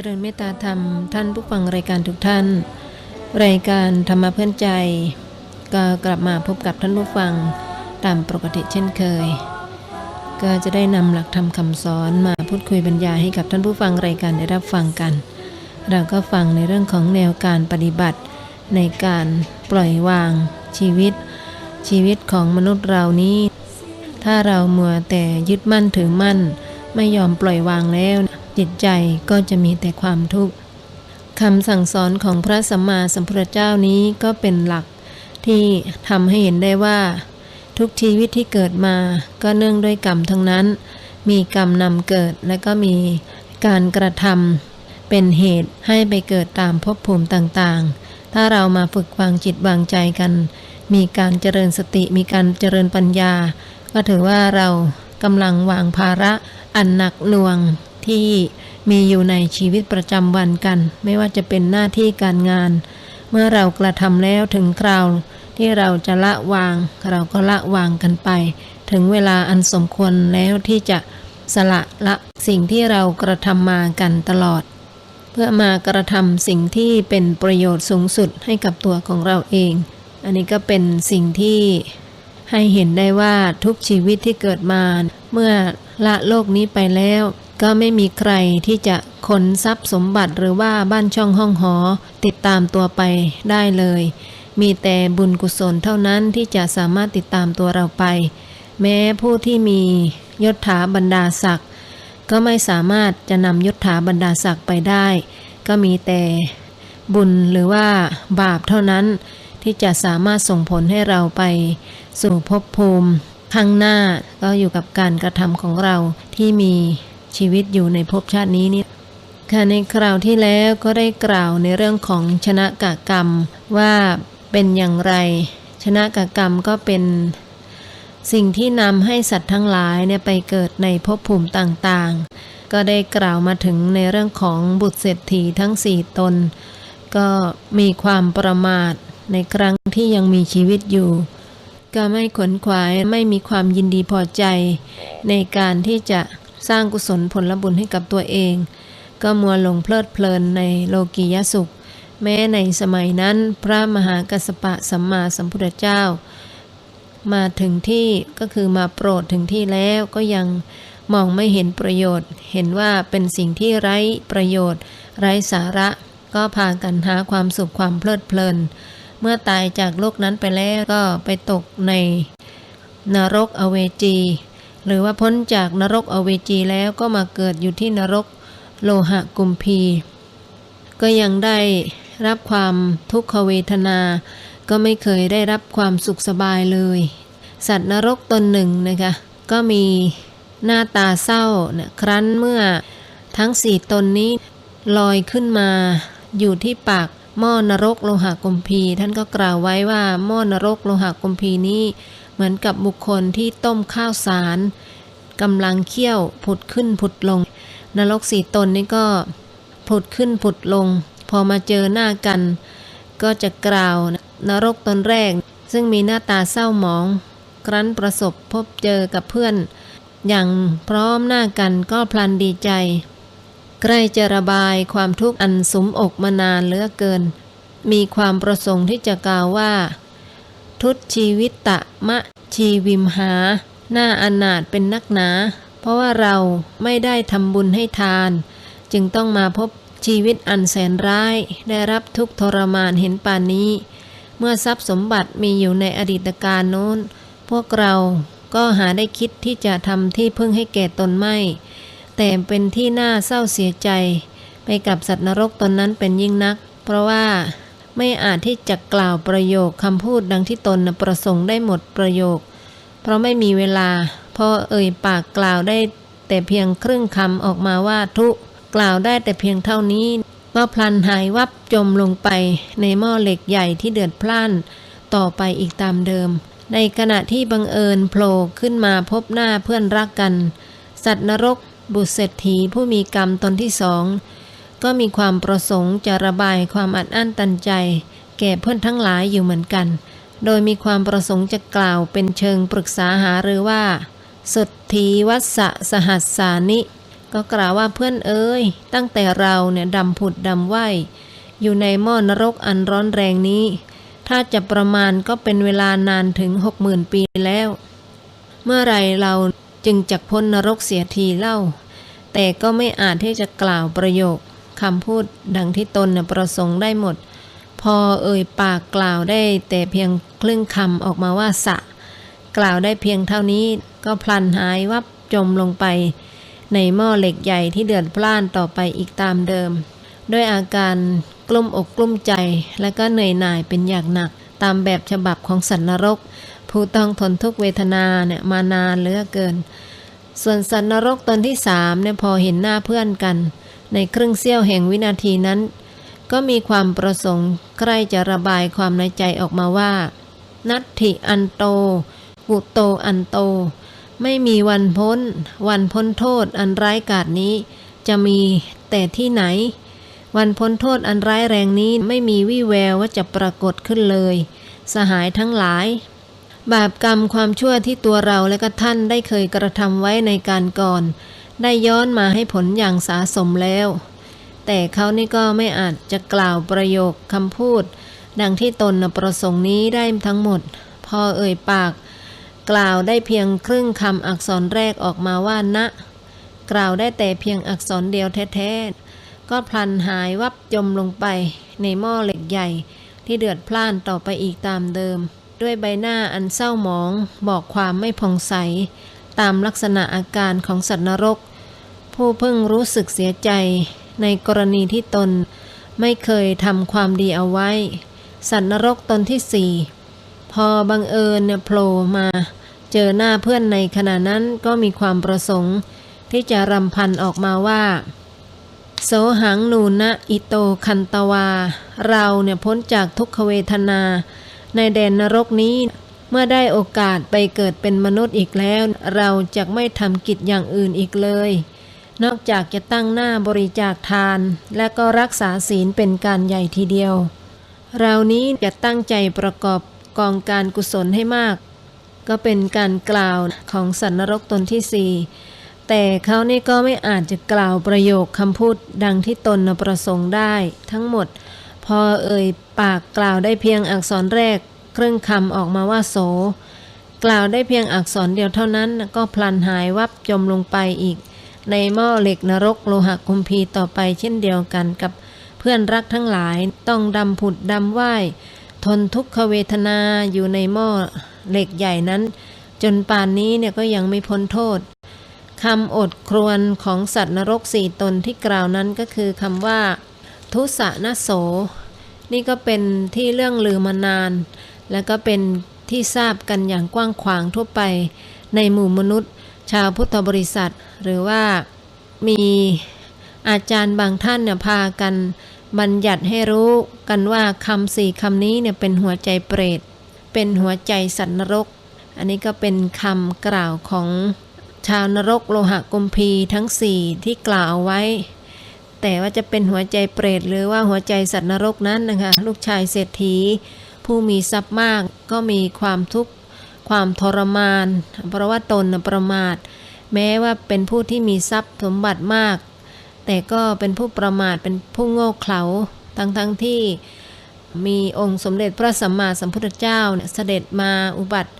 จริญเมตตาธรรมท่านผู้ฟังรายการทุกท่าน รายการธรรมะเพื่อนใจ ก็กลับมาพบกับท่านผู้ฟังตามปกติเช่นเคย ก็จะได้นำหลักธรรมคำสอนมาพูดคุยบรรยายให้กับท่านผู้ฟังรายการได้รับฟังกัน เราก็ฟังในเรื่องของแนวการปฏิบัติ ในการปล่อยวางชีวิต ชีวิตของมนุษย์เรานี้ ถ้าเรามัวแต่ยึดมั่นถือมั่น ไม่ยอมปล่อยวางแล้ว จิตใจก็จะมีแต่ความทุกข์คำสั่งสอนของพระสัมมาสัมพุทธเจ้านี้ก็เป็นหลักที่ทำให้เห็นได้ว่า ทุกชีวิตที่เกิดมาก็เนื่องด้วยกรรมทั้งนั้น มีกรรมนำเกิดและก็มีการกระทำเป็นเหตุให้ไปเกิดตามภพภูมิต่างๆ ถ้าเรามาฝึกวางจิตวางใจกัน มีการเจริญสติมีการเจริญปัญญา ก็ถือว่าเรากำลังวางภาระอันหนักหน่วง ที่มีอยู่ในชีวิตประจำวันกัน ไม่ว่าจะเป็นหน้าที่การงาน เมื่อเรากระทำแล้วถึงคราวที่เราจะละวาง เราก็ละวางกันไป ถึงเวลาอันสมควรแล้วที่จะสละละสิ่งที่เรากระทำมากันตลอด เพื่อมากระทำสิ่งที่เป็นประโยชน์สูงสุดให้กับตัวของเราเอง อันนี้ก็เป็นสิ่งที่ให้เห็นได้ว่าทุกชีวิตที่เกิดมา เมื่อละโลกนี้ไปแล้ว ก็ไม่มีใครที่จะขนทรัพย์สมบัติหรือว่าบ้านช่องห้องหอติดตามตัวไปได้เลย มีแต่บุญกุศลเท่านั้นที่จะสามารถติดตามตัวเราไป แม้ผู้ที่มียศถาบรรดาศักดิ์ก็ไม่สามารถจะนำยศถาบรรดาศักดิ์ไปได้ ก็มีแต่บุญหรือว่าบาปเท่านั้น ที่จะสามารถส่งผลให้เราไป สู่ภพภูมิข้างหน้าก็อยู่กับการกระทำของเราที่มี ชีวิตอยู่ในภพชาตินี้นี่ค่ะในคราวที่แล้วก็ได้กล่าวในเรื่องของชนะกะกรรมว่าเป็นอย่างไร ชนะกะกรรมก็เป็นสิ่งที่นำให้สัตว์ทั้งหลายเนี่ยไปเกิดในภพภูมิต่างๆ ก็ได้กล่าวมาถึงในเรื่องของบุตรเศรษฐีทั้งสี่ตน ก็มีความประมาทในครั้งที่ยังมีชีวิตอยู่ ก็ไม่ขนขวายไม่มีความยินดีพอใจ ในการที่จะ สร้างกุศลผลบุญให้กับตัวเอง ก็มัวหลงเพลิดเพลินในโลกียสุข แม้ในสมัยนั้นพระมหากัสสปะสัมมาสัมพุทธเจ้า มาถึงที่ก็คือมาโปรดถึงที่แล้วก็ยังมองไม่เห็นประโยชน์ เห็นว่าเป็นสิ่งที่ไร้ประโยชน์ ไร้สาระ ก็พากันหาความสุขความเพลิดเพลิน เมื่อตายจากโลกนั้นไปแล้วก็ไปตกในนรกอเวจี หรือว่าพ้นจากนรกอเวจีแล้วก็มาเกิดอยู่ที่นรกโลหะกุมพี ก็ยังได้รับความทุกขเวทนา ก็ไม่เคยได้รับความสุขสบายเลย สัตว์นรกตนหนึ่งนะคะก็มีหน้าตาเศร้าเนี่ยครั้นเมื่อทั้งสี่ตนนี้ลอยขึ้นมาอยู่ที่ปากหม้อนรกโลหะกุมพี ท่านก็กล่าวไว้ว่าหม้อนรกโลหะกุมพีนี้ เหมือนกับบุคคลที่ต้มข้าวสารกำลังเคี่ยวผุดขึ้นผุดลง นรกสี่ตนนี้ก็ผุดขึ้นผุดลง พอมาเจอหน้ากัน ก็จะกล่าวนรกตนแรก ซึ่งมีหน้าตาเศร้าหมอง ครั้นประสบพบเจอกับเพื่อน อย่างพร้อมหน้ากันก็พลันดีใจ ใกล้จะระบายความทุกข์อันสมอกมานานเหลือเกิน มีความประสงค์ที่จะกล่าวว่า ทุตชีวิตตะมะชีวิมหา หน้าอนาถเป็นนักหนา เพราะว่าเราไม่ได้ทำบุญให้ทาน จึงต้องมาพบชีวิตอันแสนร้าย ได้รับทุกทรมานเห็นป่านนี้ เมื่อทรัพย์สมบัติมีอยู่ในอดีตการโน้น พวกเราก็หาได้คิดที่จะทำที่พึ่งให้แก่ตนไม่ แต่เป็นที่น่าเศร้าเสียใจ ไปกับสัตว์นรกตนนั้นเป็นยิ่งนัก เพราะว่า ไม่อาจที่จะกล่าวประโยคคำพูดดังที่ตนประสงค์ได้หมดประโยค เพราะไม่มีเวลาพอเอ่ยปากกล่าวได้ แต่เพียงครึ่งคำออกมาว่าทุกล่าวได้แต่เพียงเท่านี้ก็พลันหายวับจมลงไปในหม้อเหล็กใหญ่ที่เดือดพล่าน ต่อไปอีกตามเดิม ในขณะที่บังเอิญโผล่ขึ้นมาพบหน้าเพื่อนรักกัน สัตว์นรกบุตรเศรษฐีผู้มีกรรมตนที่สอง ก็มีความประสงค์จะระบายความอัดอั้นตันใจ แก่เพื่อนทั้งหลายอยู่เหมือนกัน โดยมีความประสงค์จะกล่าวเป็นเชิงปรึกษาหารือว่า สุทธีวัสสหัสสานิ ก็กล่าวว่าเพื่อนเอ้ย ตั้งแต่เราเนี่ยดำผุดดำว่ายอยู่ในหม้อนรกอันร้อนแรงนี้ ถ้าจะประมาณก็เป็นเวลานานถึงหกหมื่นปีแล้ว เมื่อไรเราจึงจักพ้นนรกเสียทีเล่า แต่ก็ไม่อาจที่จะกล่าวประโยค คำพูดดังที่ตนน่ะประสงค์ได้หมด พอเอ่ยปากกล่าวได้แต่เพียงครึ่งคำออกมาว่าสะ กล่าวได้เพียงเท่านี้ก็พลันหายวับจมลงไป ในหม้อเหล็กใหญ่ที่เดือดพล่านต่อไปอีกตามเดิม ด้วยอาการกลุ้มอกกลุ้มใจและก็เหนื่อยหน่ายเป็นอย่างหนัก ตามแบบฉบับของสัตว์นรก ผู้ต้องทนทุกเวทนาเนี่ยมานานเหลือเกิน ส่วนสัตว์นรกตนที่สามเนี่ยพอเห็นหน้าเพื่อนกัน ในครึ่งเสี้ยวแห่งวินาทีนั้น ก็มีความประสงค์ใกล้จะระบายความในใจออกมาว่า นัตถิอันโต กุโตอันโต ไม่มีวันพ้น วันพ้นโทษอันร้ายกาจนี้ จะมีแต่ที่ไหน วันพ้นโทษอันร้ายแรงนี้ไม่มีวี่แววว่าจะปรากฏขึ้นเลย สหายทั้งหลายบาปกรรมความชั่วที่ตัวเราและก็ท่านได้เคยกระทำไว้ในการก่อน ได้ย้อนมาให้ผลอย่างสาสมแล้ว แต่เขานี่ก็ไม่อาจจะกล่าวประโยคคำพูด ดังที่ตนประสงค์นี้ได้ทั้งหมด พอเอ่ยปาก กล่าวได้เพียงครึ่งคำอักษรแรกออกมาว่านะ กล่าวได้แต่เพียงอักษรเดียวแท้ๆ ก็พลันหายวับจมลงไปในหม้อเหล็กใหญ่ที่เดือดพล่านต่อไปอีกตามเดิม ด้วยใบหน้าอันเศร้าหมองบอกความไม่ผ่องใส ตามลักษณะอาการของสัตว์นรก ผู้เพิ่งรู้สึกเสียใจในกรณีที่ตนไม่เคยทำความดีเอาไว้ สัตว์นรกตนที่สี่พอบังเอิญเนี่ยโผล่มา เจอหน้าเพื่อนในขณะนั้นก็มีความประสงค์ ที่จะรำพันออกมาว่า โสหังนูนะอิโตคันตวา เราเนี่ยพ้นจากทุกขเวทนา ในแดนนรกนี้เมื่อได้โอกาสไปเกิดเป็นมนุษย์อีกแล้ว เราจะไม่ทำกิจอย่างอื่นอีกเลย นอกจากจะตั้งหน้าบริจาคทาน และก็รักษาศีลเป็นการใหญ่ทีเดียว เรานี้จะตั้งใจประกอบกองการกุศลให้มาก ก็เป็นการกล่าวของสัตว์นรกตนที่สี่แต่เขานี่ก็ไม่อาจจะกล่าวประโยคคำพูดดังที่ตนประสงค์ได้ ทั้งหมด พอเอ่ยปากกล่าวได้เพียงอักษรแรก ครึ่งคำออกมาว่าโส กล่าวได้เพียงอักษรเดียวเท่านั้นก็พลันหายวับจมลงไปอีก ในหม้อเหล็กนรกโลหะคุมพีต่อไปเช่นเดียวกันกับเพื่อนรักทั้งหลายต้องดำผุดดำว่ายทนทุกขเวทนาอยู่ในหม้อเหล็กใหญ่นั้น จนป่านนี้เนี่ยก็ยังไม่พ้นโทษคำอดครวนของสัตว์นรกสี่ตนที่กล่าวนั้นก็คือคำว่า ทุสะนโส นี่ก็เป็นที่เรื่องลือมานาน และก็เป็นที่ทราบกันอย่างกว้างขวางทั่วไป ในหมู่มนุษย์ ชาวพุทธบริษัท หรือว่ามีอาจารย์บางท่านเนี่ยพากันบัญญัติให้รู้กันว่าคำสี่คำนี้เนี่ยเป็นหัวใจเปรต เป็นหัวใจสัตว์นรก อันนี้ก็เป็นคำกล่าวของชาวนรกโลหะกุมพีทั้งสี่ที่กล่าวไว้ แต่ว่าจะเป็นหัวใจเปรต หรือว่าหัวใจสัตว์นรกนั้นนะคะ ลูกชายเศรษฐี ผู้มีทรัพย์มากก็มีความทุกข์ ความทรมาน เพราะว่าตนประมาท แม้ว่าเป็นผู้ที่มีทรัพย์สมบัติมาก แต่ก็เป็นผู้ประมาทเป็นผู้โง่เขลาทั้งทั้งๆที่มีองค์สมเด็จพระสัมมาสัมพุทธเจ้าเนี่ยเสด็จมาอุบัติ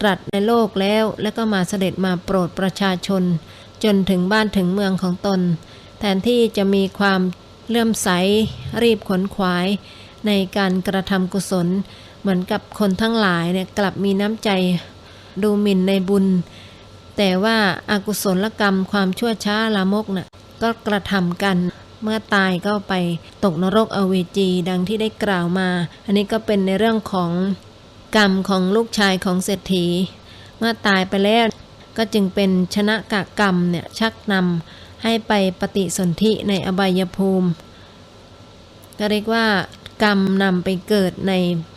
ตรัสในโลกแล้ว แล้วก็มาเสด็จมาโปรดประชาชน จนถึงบ้านถึงเมืองของตน แทนที่จะมีความเลื่อมใสรีบขนขวาย ในการกระทำกุศล เหมือนกับคนทั้งหลายเนี่ยกลับมีน้ำใจดูหมิ่นในบุญ แต่ว่าอากุศลกรรมความชั่วช้าลามกน่ะก็กระทำกันเมื่อตายก็ไปตกนรกอเวจีดังที่ได้กล่าวมา อันนี้ก็เป็นในเรื่องของกรรมของลูกชายของเศรษฐี เมื่อตายไปแล้วก็จึงเป็นชนะกะกรรมเนี่ยชักนำให้ไปปฏิสนธิในอบายภูมิ ก็เรียกว่า กรรมนำไปเกิดใน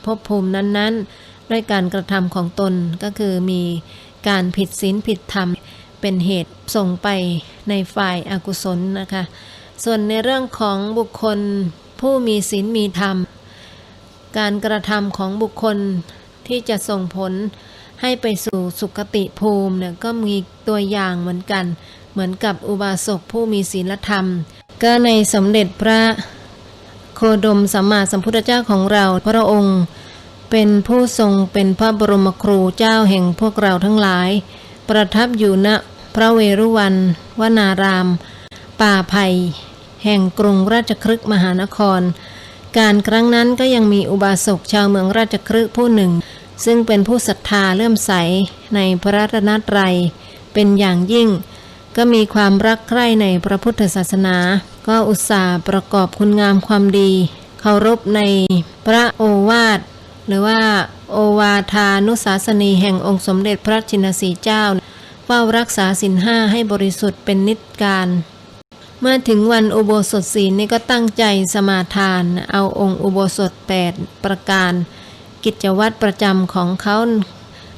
ภพภูมินั้นๆ ด้วยการกระทำของตนก็คือมีการผิดศีลผิดธรรม เป็นเหตุส่งไปในฝ่ายอากุศลนะคะ ส่วนในเรื่องของบุคคลผู้มีศีลมีธรรม การกระทำของบุคคลที่จะส่งผลให้ไปสู่สุคติภูมิเนี่ยก็มีตัวอย่างเหมือนกัน เหมือนกับอุบาสกผู้มีศีลธรรม ก็ในสมเด็จพระ โคดมสัมมาสัมพุทธเจ้าของเราพระองค์ เป็นผู้ทรงเป็นพระบรมครูเจ้าแห่งพวกเราทั้งหลาย ประทับอยู่ณพระเวรุวันวนาราม ป่าไผ่แห่งกรุงราชครึกมหานคร การครั้งนั้นก็ยังมีอุบาสกชาวเมืองราชครึกผู้หนึ่ง ซึ่งเป็นผู้ศรัทธาเลื่อมใสในพระรัตนตรัย เป็นอย่างยิ่ง ก็มีความรักใคร่ในพระพุทธศาสนา ก็อุตส่าห์ประกอบคุณงามความดี เคารพในพระโอวาท หรือว่าโอวาทานุสาสนีแห่งองค์สมเด็จพระชินสีเจ้าเฝ้ารักษาสินห้าให้บริสุทธิ์เป็นนิจการ เมื่อถึงวันอุโบสถศีลนี่ก็ตั้งใจสมาทาน เอาองค์อุโบสถ 8 ประการ กิจวัตรประจำของเขา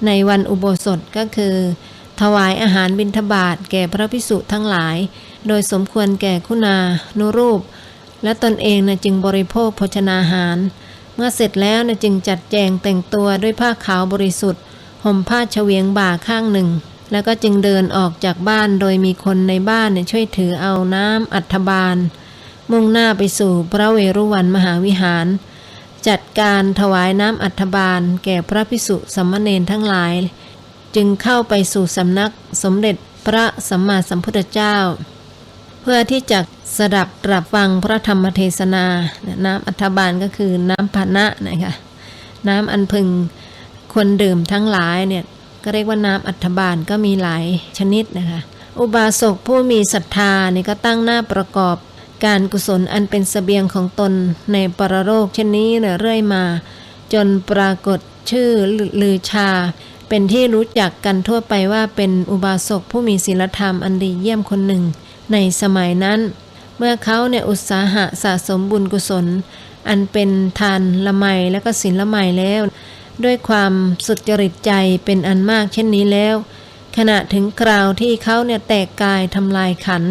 ในวันอุโบสถก็คือ ถวายอาหารบิณฑบาตแก่พระพิสุทั้งหลาย โดยสมควรแก่คุณานุรูป และตนเองนะจึงบริโภคโภชนาหาร เมื่อเสร็จแล้วนะจึงจัดแจงแต่งตัวด้วยผ้าขาวบริสุทธิ์ห่มผ้าเฉวียงบ่าข้างหนึ่ง แล้วก็จึงเดินออกจากบ้านโดยมีคนในบ้านช่วยถือเอาน้ำอัฐบาล มุ่งหน้าไปสู่พระเวรุวันมหาวิหาร จัดการถวายน้ำอัฐบาลแก่พระพิสุสัมมเนนทั้งหลาย จึงเข้าไปสู่สำนักสมเด็จพระสัมมาสัมพุทธเจ้า เพื่อที่จะสดับตรับฟังพระธรรมเทศนา น้ำอัฐบาลก็คือน้ำพานะนะคะน้ำอันพึงคนดื่มทั้งหลายเนี่ยก็เรียกว่าน้ำอัฐบาลก็มีหลายชนิดนะคะอุบาสกผู้มีศรัทธานี่ก็ตั้งหน้าประกอบการกุศลอันเป็นสเสบียงของตนในปรโลกเช่นนี้เนี่ยเรื่อยมา จนปรากฏชื่อลือชา เป็นที่รู้จักกันทั่วไปว่าเป็นอุบาสกผู้มีศีลธรรมอันดีเยี่ยมคนหนึ่ง ในสมัยนั้น เมื่อเขาเนี่ยอุตสาหะสะสมบุญกุศล อันเป็นทานละไมและก็ศีลละไมแล้ว ด้วยความสุจริตใจเป็นอันมากเช่นนี้แล้ว ขณะถึงคราวที่เขาเนี่ยแตกกายทำลายขัน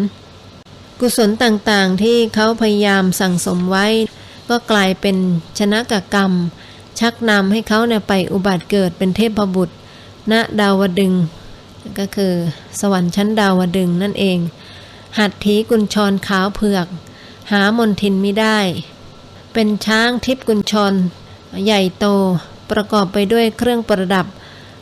กุศลต่างๆที่เขาพยายามสั่งสมไว้ ก็กลายเป็นชนะกกรรม ชักนำให้เขาเนี่ยไปอุบัติเกิดเป็นเทพบุตร ณดาวดึง ก็คือสวรรค์ชั้นดาวดึงนั่นเอง หัตถีกุญชรขาวเผือก หามนทินไม่ได้ เป็นช้างทิพกุญชร ใหญ่โตประกอบไปด้วยเครื่องประดับ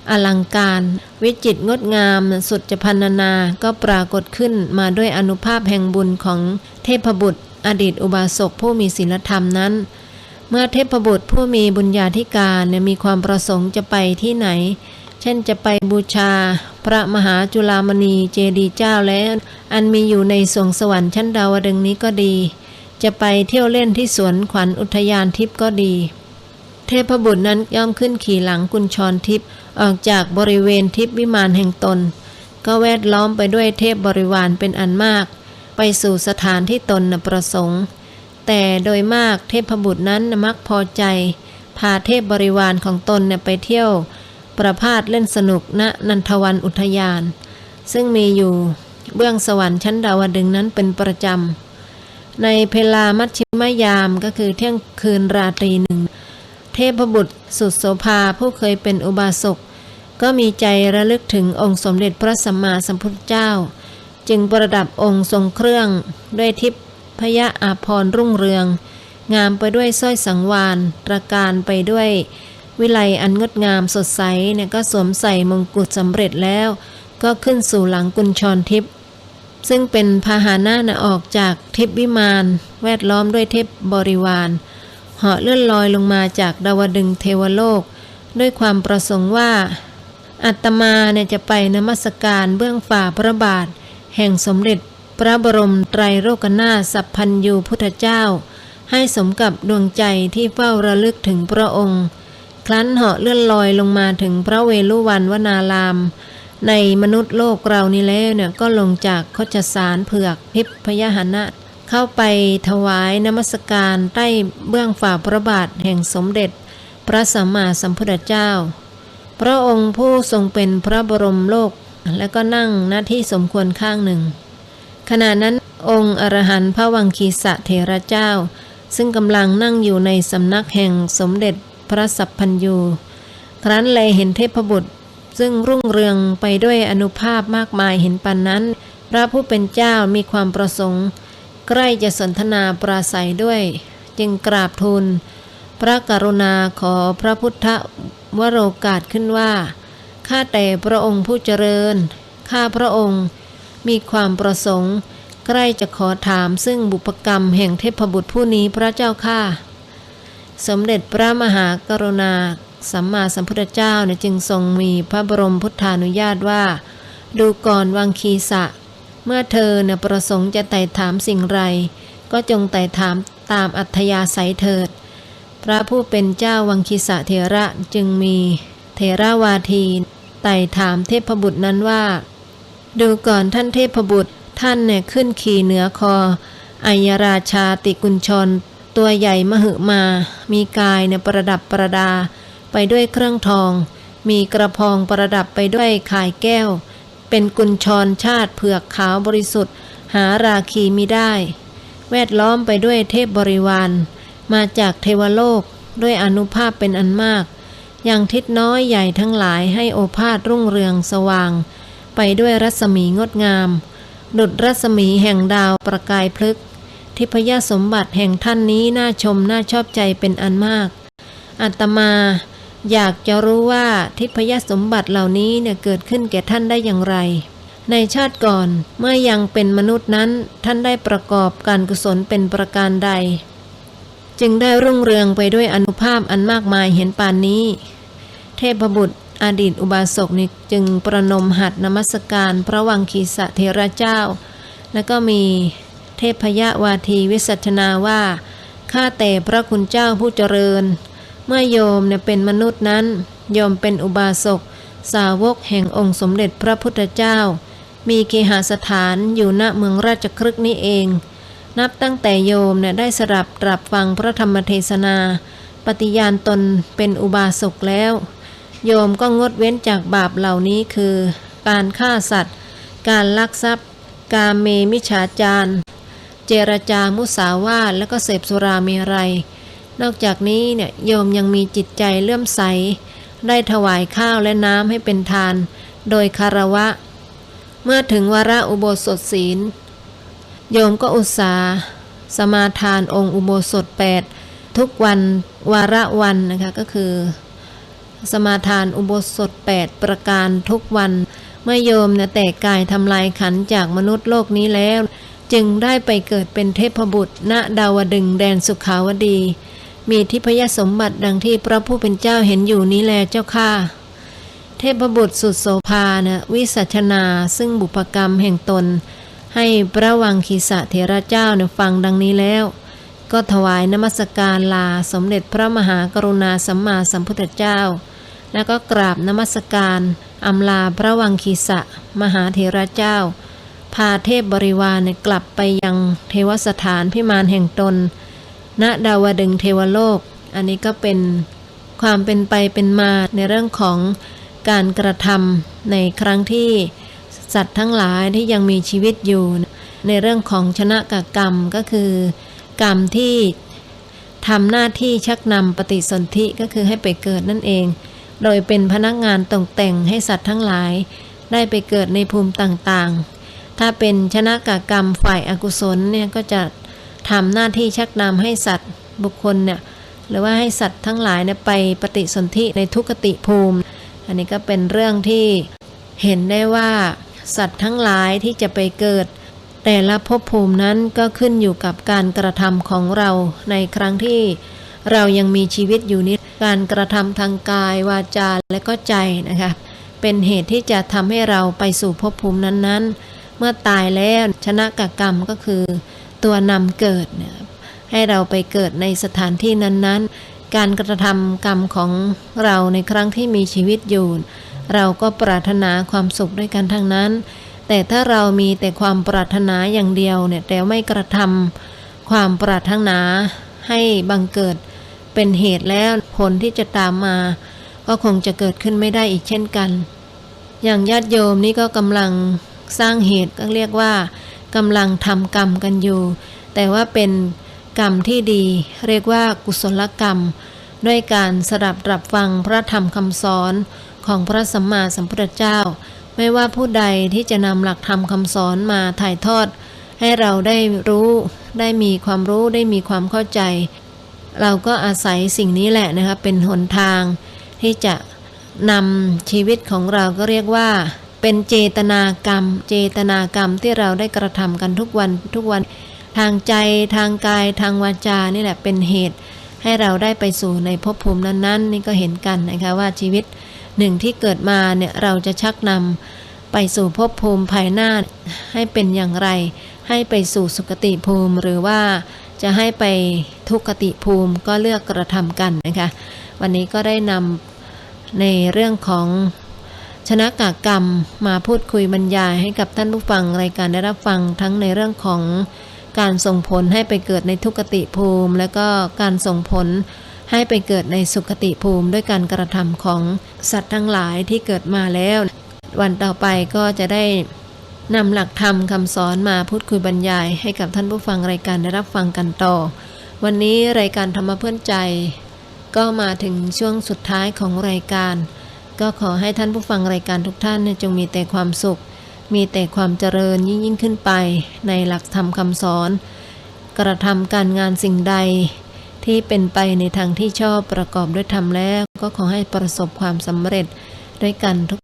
อลังการ วิจิตรงดงามสุดจะพันนา ก็ปรากฏขึ้นมาด้วยอนุภาพแห่งบุญของเทพบุตร อดีตอุบาสกผู้มีศีลธรรมนั้นเมื่อเทพบุตรผู้มีบุญญาธิการมีความประสงค์จะไปที่ไหน เช่นจะไปบูชา พระมหาจุลามณีเจดีย์เจ้าแล้วอันมีอยู่ในสวงสวรรค์ชั้นดาวดึงนี้ก็ดี จะไปเที่ยวเล่นที่สวนขวัญอุทยานทิพย์ก็ดี เทพบุตรนั้นย่อมขึ้นขี่หลังกุญชรทิพย์ออกจากบริเวณทิพย์วิมานแห่งตน ก็แวดล้อมไปด้วยเทพบริวารเป็นอันมาก ไปสู่สถานที่ตนประสงค์ แต่โดยมากเทพบุตรนั้นมักพอใจพาเทพบริวารของตนเนี่ยไปเที่ยว ประพาสเล่นสนุกณนันทวันอุทยาน ซึ่งมีอยู่เบื้องสวรรค์ชั้นดาวดึงนั้นเป็นประจำ ในเพลามัชชิมยามก็คือเที่ยงคืนราตรีหนึ่ง เทพบุตรสุดโสภาผู้เคยเป็นอุบาสกก็มีใจระลึกถึงองค์สมเด็จพระสัมมาสัมพุทธเจ้า จึงประดับองค์ทรงเครื่องด้วยทิพพยะอาภรณ์รุ่งเรือง งามไปด้วยสร้อยสังวานตระการไปด้วย วิไลอันงดงามสดใสเนี่ยก็สวมใส่มงกุฎสำเร็จแล้ว ก็ขึ้นสู่หลังกุญชรทิพย์ซึ่งเป็นพาหานะนะออกจากทิพวิมาน แวดล้อมด้วยเทพบริวารเหาะเลื่อนลอยลงมาจากดาวดึงเทวโลก ด้วยความประสงค์ว่า อัตมาเนี่ยจะไปนมัสการเบื้องฝ่าพระบาท แห่งสมเด็จพระบรมไตรโลกนาถสัพพันยูพุทธเจ้า ให้สมกับดวงใจที่เฝ้าระลึกถึงพระองค์ ครั้นเหาะเลื่อนลอยลงมาถึงพระเวลุวันวนาราม ในมนุษย์โลกเรานี่แล้วเนี่ยก็ลงจากโคชสารเผือกพิพพยหนะ เข้าไปถวายนมัสการใต้เบื้องฝ่าพระบาทแห่งสมเด็จ พระสัมมาสัมพุทธเจ้า พระองค์ผู้ทรงเป็นพระบรมโลกและก็นั่งหน้าที่สมควรข้างหนึ่ง ขณะนั้นองค์อรหันต์พระวังคีสะเถระเจ้า ซึ่งกำลังนั่งอยู่ในสำนักแห่งสมเด็จ พระสัพพันยูครั้นเลยเห็นเทพบุตร ซึ่งรุ่งเรืองไปด้วยอนุภาพมากมายเห็นปันนั้น พระผู้เป็นเจ้ามีความประสงค์ ใกล้จะสนทนาปราศัยด้วย จึงกราบทูลพระกรุณาขอพระพุทธวโรกาสขึ้นว่า ข้าแต่พระองค์ผู้เจริญ ข้าพระองค์มีความประสงค์ ใกล้จะขอถามซึ่งบุพกรรมแห่งเทพบุตรผู้นี้พระเจ้าข้า สมเด็จพระมหากรุณา สัมมาสัมพุทธเจ้าเนี่ยจึงทรงมีพระบรมพุทธานุญาตว่า ดูก่อนวังคีสะ เมื่อเธอเนี่ยประสงค์จะไต่ถามสิ่งไร ก็จงไต่ถามตามอัธยาศัยเถิด พระผู้เป็นเจ้าวังคีสะเถระจึงมีเถราวาทีไต่ถามเทพบุตรนั้นว่า ดูก่อนท่านเทพบุตรท่านเนี่ยขึ้นขี่เหนือคออัยราชาติกุญชร ตัวใหญ่มหึมา มีกายเนี่ยประดับประดา ไปด้วยเครื่องทอง มีกระพองประดับไปด้วยข่ายแก้ว เป็นกุญชรชาติเผือกขาวบริสุทธิ์ หาราคีมิได้ แวดล้อมไปด้วยเทพบริวาร มาจากเทวโลกด้วยอนุภาพเป็นอันมากอย่างทิศน้อยใหญ่ทั้งหลายให้โอภาสรุ่งเรืองสว่าง ไปด้วยรัศมีงดงาม ดุดรัศมีแห่งดาวประกายพลึก ทิพยสมบัติแห่งท่านนี้น่าชมน่าชอบใจเป็นอันมาก อัตมา อยากจะรู้ว่าทิพยสมบัติเหล่านี้เนี่ยเกิดขึ้นแก่ท่านได้อย่างไร ในชาติก่อนเมื่อยังเป็นมนุษย์นั้นท่านได้ประกอบการกุศลเป็นประการใด จึงได้รุ่งเรืองไปด้วยอนุภาพอันมากมายเห็นปานนี้ เทพบุตรอดีตอุบาสกนี่จึงประนมหัดนมัสการพระวังคีสะเทระเจ้า แล้วก็มี เทพยวาทีวิสัชนาว่า ข้าแต่พระคุณเจ้าผู้เจริญ เมื่อโยมเนี่ยเป็นมนุษย์นั้น โยมเป็นอุบาสก สาวกแห่งองค์สมเด็จพระพุทธเจ้า มีเคหสถานอยู่ณเมืองราชครึกนี้เอง นับตั้งแต่โยมเนี่ยได้สดับตรับฟังพระธรรมเทศนา ปฏิญาณตนเป็นอุบาสกแล้ว โยมก็งดเว้นจากบาปเหล่านี้คือ การฆ่าสัตว์ การลักทรัพย์ การเมมิฉาจาร เจรจามุสาวาทและก็เสพสุราเมรัย นอกจากนี้เนี่ยโยมยังมีจิตใจเลื่อมใส ได้ถวายข้าวและน้ำให้เป็นทาน โดยคารวะ เมื่อถึงวาระอุโบสถศีล โยมก็อุตสาห์สมาทานองค์อุโบสถแปดทุกวันวาระวันนะคะก็คือ สมาทานอุโบสถ 8 ประการทุกวัน เมื่อโยมเนี่ยแตกกายทำลายขันจากมนุษย์โลกนี้แล้ว จึงได้ไปเกิดเป็นเทพบุตร ณดาวดึงแดนสุขาวดี มีทิพยสมบัติดังที่พระผู้เป็นเจ้าเห็นอยู่นี้แลเจ้าค่ะเทพบุตรสุดโสภานะวิสัชนาซึ่งบุพกรรมแห่งตน ให้พระวังคีสะเถระเจ้าเนี่ยฟังดังนี้แล้ว ก็ถวายนมัสการลาสมเด็จพระมหากรุณาสัมมาสัมพุทธเจ้า แล้วก็กราบนมัสการอำลาพระวังคีสะมหาเถระเจ้า พาเทพบริวารกลับไปยังเทวสถานพิมานแห่งตน ณดาวดึงเทวโลก อันนี้ก็เป็นความเป็นไปเป็นมาในเรื่องของการกระทำในครั้งที่สัตว์ทั้งหลายที่ยังมีชีวิตอยู่ ในเรื่องของชนะกกรรมก็คือ กรรมที่ทำหน้าที่ชักนำปฏิสนธิก็คือให้ไปเกิดนั่นเอง โดยเป็นพนักงานตกแต่งให้สัตว์ทั้งหลาย ได้ไปเกิดในภูมิต่าง ถ้าเป็นชนะกกรรมฝ่ายอากุศลเนี่ยก็จะทำหน้าที่ชักนำให้สัตว์บุคคลเนี่ยหรือว่าให้สัตว์ทั้งหลายเนี่ยไปปฏิสนธิในทุกติภูมิ อันนี้ก็เป็นเรื่องที่เห็นได้ว่าสัตว์ทั้งหลายที่จะไปเกิด แต่ละภพภูมินั้นก็ขึ้นอยู่กับการกระทำของเราในครั้งที่เรายังมีชีวิตอยู่นี้การกระทำทางกายวาจาและก็ใจนะคะเป็นเหตุที่จะทำให้เราไปสู่ภพภูมินั้นๆ เมื่อตายแล้วชนะกกรรมก็คือ ตัวนำเกิดเนี่ยให้เราไปเกิดในสถานที่นั้นๆ การกระทำกรรมของเราในครั้งที่มีชีวิตอยู่ เราก็ปรารถนาความสุขด้วยกันทั้งนั้น แต่ถ้าเรามีแต่ความปรารถนาอย่างเดียวเนี่ยแต่ไม่กระทำความปรารถนาให้บังเกิดเป็นเหตุแล้วผลที่จะตามมา ก็คงจะเกิดขึ้นไม่ได้อีกเช่นกัน อย่างญาติโยมนี่ก็กำลัง สร้างเหตุก็เรียกว่ากำลังทำกรรมกันอยู่ แต่ว่าเป็นกรรมที่ดี เรียกว่ากุศลกรรม ด้วยการสดับรับฟังพระธรรมคำสอนของพระสัมมาสัมพุทธเจ้า ไม่ว่าผู้ใดที่จะนำหลักธรรมคำสอนมาถ่ายทอด ให้เราได้รู้ได้มีความรู้ได้มีความเข้าใจ เราก็อาศัยสิ่งนี้แหละนะคะเป็นหนทางที่จะนำชีวิตของเราก็เรียกว่า เป็นเจตนากรรม เจตนากรรมที่เราได้กระทำกันทุกวันทุกวันทางใจทางกายทางวาจานี่แหละเป็นเหตุ ให้เราได้ไปสู่ในภพภูมินั้นๆ นี่ก็เห็นกันนะคะว่าชีวิตหนึ่งที่เกิดมาเนี่ยเราจะชักนำไปสู่ภพภูมิภายหน้าให้เป็นอย่างไร ให้ไปสู่สุคติภูมิ หรือว่าจะให้ไปทุกขติภูมิก็เลือกกระทำกันนะคะวันนี้ก็ได้นำในเรื่องของ ชนะกากรรมมาพูดคุยบรรยายให้กับท่านผู้ฟังรายการได้รับฟังทั้งในเรื่องของการส่งผลให้ไปเกิดในทุกติภูมิ และก็การส่งผลให้ไปเกิดในสุขติภูมิด้วยการกระทำของสัตว์ทั้งหลายที่เกิดมาแล้ว วันต่อไปก็จะได้นำหลักธรรมคำสอนมาพูดคุยบรรยายให้กับท่านผู้ฟังรายการได้รับฟังกันต่อ วันนี้รายการธรรมเพื่อนใจ ก็มาถึงช่วงสุดท้ายของรายการ ก็ขอให้ท่านผู้ฟังรายการทุกท่านจงมีแต่ความสุข มีแต่ความเจริญยิ่งยิ่งขึ้นไป ในหลักธรรมคำสอน กระทำการงานสิ่งใด ที่เป็นไปในทางที่ชอบประกอบด้วยธรรมแล้ว ก็ขอให้ประสบความสำเร็จด้วยกันทุก